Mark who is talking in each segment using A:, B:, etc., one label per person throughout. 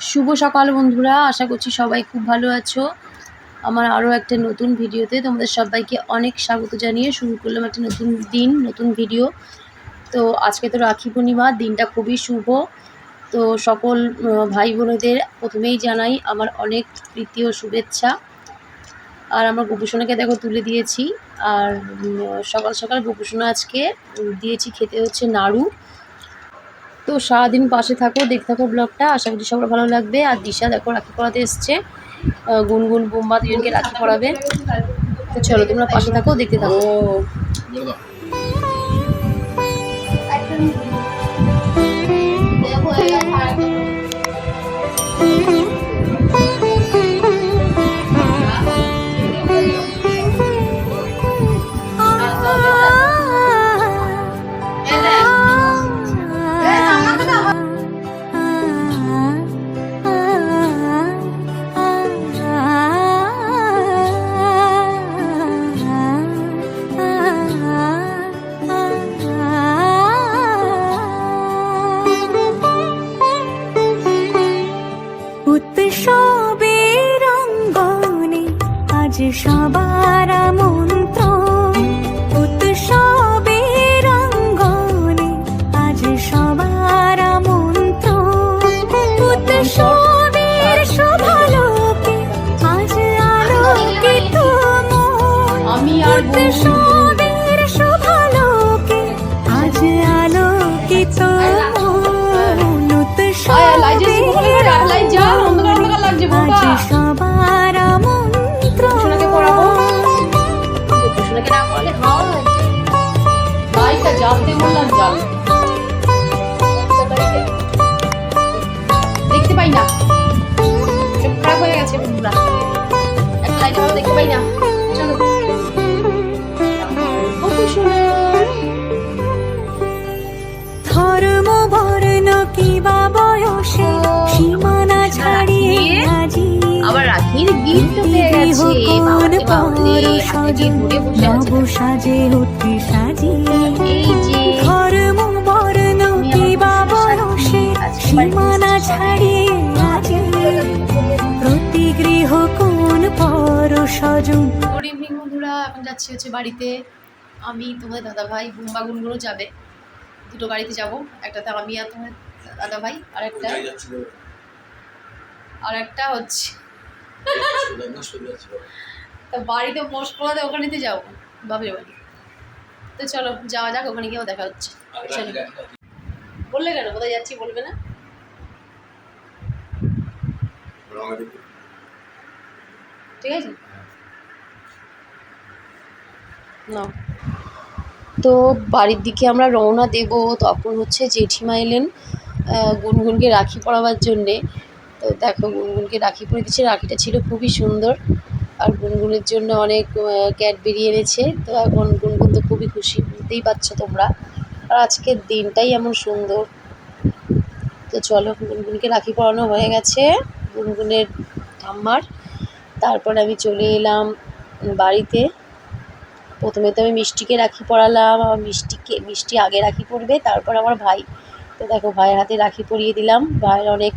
A: শুভ সকাল বন্ধুরা, আশা করছি সবাই খুব ভালো আছো। আমার আরও একটা নতুন ভিডিওতে তোমাদের সবাইকে অনেক স্বাগত জানিয়ে শুরু করলাম একটা নতুন দিন, নতুন ভিডিও। তো আজকে তো রাখি পূর্ণিমা, দিনটা খুবই শুভ। তো সকল ভাই বোনেদের প্রথমেই জানাই আমার অনেক প্রীতি ও শুভেচ্ছা। আর আমার গোপুসোনাকে দেখো তুলে দিয়েছি। আর সকাল সকাল গোপুসোনা আজকে দিয়েছি খেতে হচ্ছে নাড়ু। তো সারাদিন পাশে থাকো, দেখতে থাকো ব্লগটা আশা করি সবার ভালো লাগবে। আর দিশা, দেখো, রাখি পড়াতে এসছে। গুনগুন, বোম্বা দুজনকে রাখি পড়াবে তো চলো, তোমরা পাশে থাকো, দেখতে থাকো।
B: উৎসবের অঙ্গনে আজ সবার মন্ত্র উৎসবের অঙ্গনে আজ সবার মন্ত্র উৎসবের শোভালোকে আজ আলোকিত
A: আমি আর জ্বালতে বললাম জ্বাল দেখতে পাই না। খারাপ হয়ে গেছে দেখতে পাই না। আবার গিফট পেয়ে গেছে। বাবারে বাবারে আজকে ঘুরে বসে আছে।
B: সাজে উঠে সাজিয়ে
A: এই যে
B: ধর্ম বর্ণ কিবা বয়সে সীমানা ছাড়িয়ে আজি প্রতি গৃহ কোন পর সজন
A: গুড ইভিনিং বন্ধুরা। এখন যাচ্ছি হচ্ছে বাড়িতে। আমি তোমার দাদা ভাই বুম্বা গুনগুলো যাবে। দুটো গাড়িতে যাব। একটাতে আমি আর তোমার দাদা ভাই আর একটা আর একটা হচ্ছে তো বাড়িতে মোষ করাতে ওখানেতে যাব বাপের বাড়ি। তো চলো, যাওয়া যাক, ওখানে গিয়েও দেখা হচ্ছে। চলো। বললে কেন? কোথায় যাচ্ছি বলবে না? ঠিক আছে? না তো বাড়ির দিকে আমরা রওনা দেব তখন হচ্ছে জেঠিমা এলেন গুনগুনকে রাখি পরাবার জন্যে। তো দেখো গুনগুনকে রাখি পরে দিচ্ছে। রাখিটা ছিল খুবই সুন্দর। আর গুনগুনের জন্য অনেক ক্যাডবেরি এনেছে। তো এখন গুনগুন তো খুবই খুশি, বুঝতেই পারছ তোমরা। আর আজকের দিনটাই এমন সুন্দর। তো চলো, গুনগুনকে রাখি পরানো হয়ে গেছে, গুনগুনের ঠাম্মার। তারপর আমি চলে এলাম বাড়িতে। প্রথমে তো আমি মিষ্টিকে রাখি পরালাম আমার মিষ্টিকে, মিষ্টি আগে রাখি পরবে, তারপর আমার ভাই। তো দেখো, ভাইয়ের হাতে রাখি পরিয়ে দিলাম। ভাইয়ের অনেক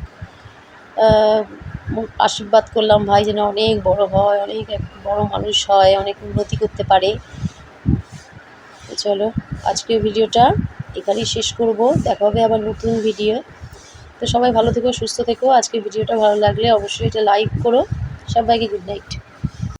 A: আশীর্বাদ করলাম ভাই যেন অনেক বড় হয়, অনেক বড় মানুষ হয়, অনেক উন্নতি করতে পারে। চলো, আজকের ভিডিওটা এখানেই শেষ করব। দেখা হবে আবার নতুন ভিডিও। তো সবাই ভালো থেকো, সুস্থ থেকো। আজকের ভিডিওটা ভালো লাগলে অবশ্যই এটা লাইক করো। সবাইকে গুড নাইট